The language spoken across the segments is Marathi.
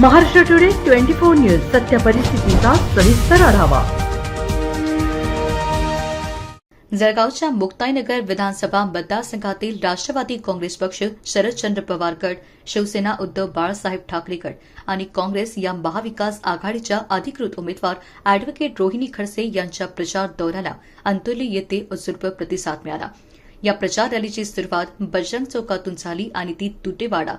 Maharashtra today twenty four news सत्य परिस्थितीचा सविस्तर आढावा. जळगावच्या मुक्ताईनगर विधानसभा मतदारसंघातील राष्ट्रवादी काँग्रेस पक्ष शरदचंद्र पवार गट शिवसेना उद्धव बाळासाहेब ठाकरे गट आणि काँग्रेस या महाविकास आघाडीच्या अधिकृत उमेदवार अॅडव्होकेट रोहिणी खडसे यांच्या प्रचार दौऱ्याला अंतोली येथे उत्स्फूर्त प्रतिसाद मिळाला. या प्रचार रॅलीची सुरुवात बजरंग चौकातून झाली आणि ती तुटेवाडा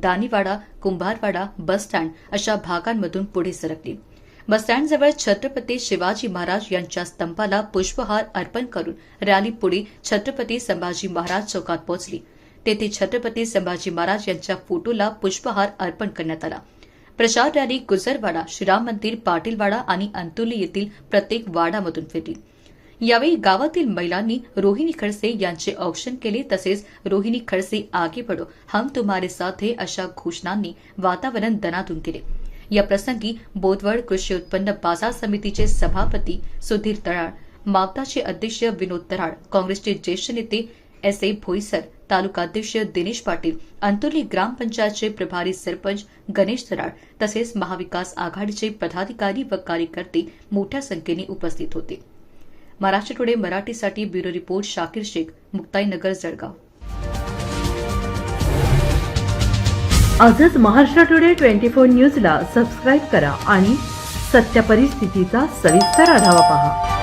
दानीवाडा कुंभारवाडा बसस्टँड अशा भागांमधून पुढे सरकली. बसस्टँडजवळ छत्रपती शिवाजी महाराज यांच्या स्तंभाला पुष्पहार अर्पण करून रॅली पुढे छत्रपती संभाजी महाराज चौकात पोहोचली. तेथे छत्रपती संभाजी महाराज यांच्या फोटोला पुष्पहार अर्पण करण्यात आला. प्रचार रॅली गुजरवाडा श्रीराम मंदिर पाटीलवाडा आणि अंतुली येथील प्रत्येक वाडामधून फिरली. यावेळी गावातील महिलांनी रोहिणी खडसे यांचे औक्षण केले तसेच रोहिणी खडसे आगे बढो हम तुम्हारे साथ हे अशा घोषणांनी वातावरण दनातून केले. या प्रसंगी बोदवड कृषी उत्पन्न बाजार समितीचे सभापती सुधीर तराळ मावताचे अध्यक्ष विनोद तराळ काँग्रेसचे ज्येष्ठ नेते एस ए भोईसर तालुकाध्यक्ष दिनेश पाटील अंतुर्ली ग्रामपंचायतचे प्रभारी सरपंच गणेश तराळ तसेच महाविकास आघाडीचे पदाधिकारी व कार्यकर्ते मोठ्या संख्येने उपस्थित होते. महाराष्ट्र टुडे मराठीसाठी ब्युरो रिपोर्ट शाकीर शेख मुक्ताईनगर जळगाव. आजच महाराष्ट्र टुडे ट्वेंटी फोर न्यूजला सबस्क्राईब करा आणि सत्य परिस्थितीचा सविस्तर आढावा पहा.